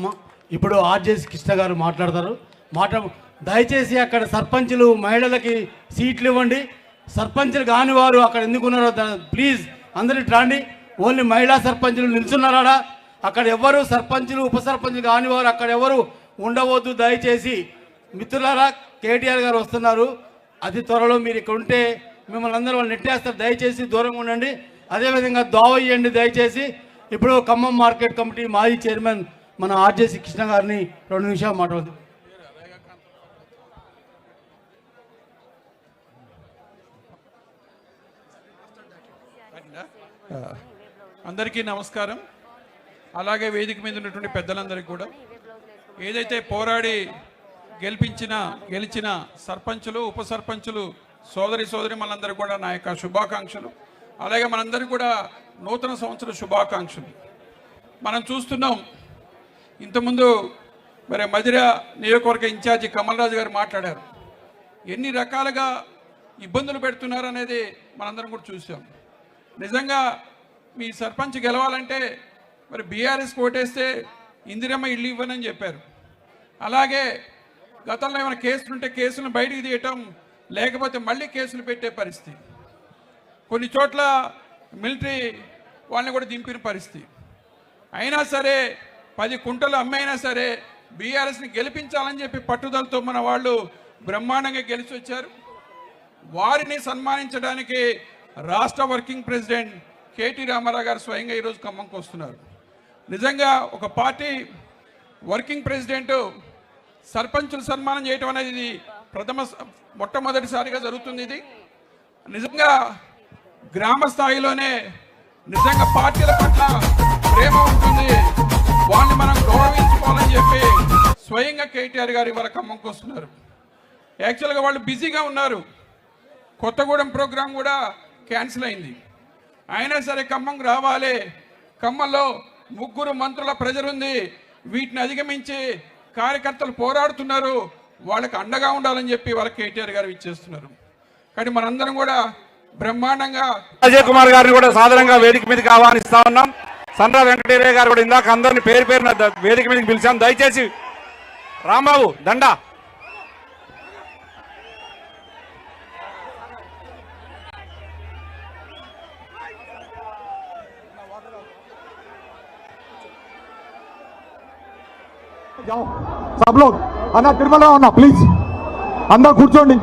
మ- ఇప్పుడు ఆర్జేసి కృష్ణ గారు మాట్లాడతారు. మాట దయచేసి అక్కడ సర్పంచులు మహిళలకి సీట్లు ఇవ్వండి. సర్పంచులు కాని వారు అక్కడ ఎందుకున్నారో ప్లీజ్ అందరికి రాండి. ఓన్లీ మహిళా సర్పంచులు నిల్చున్నారా అక్కడ ఎవరు సర్పంచులు ఉప సర్పంచ్లు కాని వారు అక్కడ ఎవరు ఉండవద్దు దయచేసి. మిత్రులారా కేటీఆర్ గారు వస్తున్నారు. అతి త్వరలో మీరు ఇక్కడ ఉంటే మిమ్మల్ని అందరూ వాళ్ళు నెట్టేస్తారు. దయచేసి దూరంగా ఉండండి. అదేవిధంగా దోవ ఇవ్వండి దయచేసి. ఇప్పుడు ఖమ్మం మార్కెట్ కమిటీ మాజీ చైర్మన్ మన ఆర్జేసి కృష్ణ గారిని రెండు నిమిషాలు మాట్లాడదు అందరికీ నమస్కారం. అలాగే వేదిక మీద ఉన్నటువంటి పెద్దలందరికీ కూడా. ఏదైతే పోరాడి గెలిపించిన గెలిచిన సర్పంచులు ఉప సర్పంచులు సోదరి సోదరి మనందరూ కూడా నా యొక్క శుభాకాంక్షలు. అలాగే మనందరికీ కూడా నూతన సంవత్సర శుభాకాంక్షలు. మనం చూస్తున్నాం ఇంతకుముందు మరి మధిర నియోజకవర్గ ఇన్ఛార్జి కమల్ రాజు గారు మాట్లాడారు. ఎన్ని రకాలుగా ఇబ్బందులు పెడుతున్నారు అనేది మనందరం కూడా చూసాం. నిజంగా మీ సర్పంచ్ గెలవాలంటే మరి బీఆర్ఎస్ ఓటేస్తే ఇందిరమ్మ ఇల్లు ఇవ్వనని చెప్పారు. అలాగే గతంలో ఏమైనా కేసులు ఉంటే కేసులను బయటికి తీయటం లేకపోతే మళ్ళీ కేసులు పెట్టే పరిస్థితి. కొన్ని చోట్ల మిలిటరీ వాళ్ళని కూడా దింపిన పరిస్థితి. అయినా సరే పది కుంటలు అమ్మైనా సరే బీఆర్ఎస్ని గెలిపించాలని చెప్పి పట్టుదలతో మన వాళ్ళు బ్రహ్మాండంగా గెలిచి వచ్చారు. వారిని సన్మానించడానికి రాష్ట్ర వర్కింగ్ ప్రెసిడెంట్ కేటీ రామారావు గారు స్వయంగా ఈరోజు ఖమ్మంకి వస్తున్నారు నిజంగా ఒక పార్టీ వర్కింగ్ ప్రెసిడెంట్ సర్పంచులు సన్మానం చేయటం అనేది ఇది ప్రథమ మొట్టమొదటిసారిగా జరుగుతుంది ఇది. నిజంగా గ్రామ స్థాయిలోనే నిజంగా పార్టీల పట్ల ప్రేమ స్వయంగా కేటీఆర్ గారు ఇవాళ ఖమ్మంకి వస్తున్నారు యాక్చువల్గా వాళ్ళు బిజీగా ఉన్నారు. కొత్తగూడెం ప్రోగ్రాం కూడా క్యాన్సిల్ అయింది. అయినా సరే ఖమ్మం రావాలి. ఖమ్మంలో ముగ్గురు మంత్రుల ప్రజలుంది ఉంది. వీటిని అధిగమించి కార్యకర్తలు పోరాడుతున్నారు. వాళ్ళకి అండగా ఉండాలని చెప్పి వాళ్ళకి కేటీఆర్ గారు ఇచ్చేస్తున్నారు కానీ మనందరం కూడా బ్రహ్మాండంగా అజయ్ కుమార్ గారిని కూడా సాధారణంగా వేదిక మీదకి ఆహ్వానిస్తా ఉన్నాం. సండ్ర వెంకటేరయ్య గారు కూడా ఇందాక అందరిని పేరు పేరున వేదిక మీదకి పిలిచాం. దయచేసి రాంబాబు దండా जाओ सब लोग अन्ना तिरुमला अन्ना प्लीज अंदर కూర్చోండి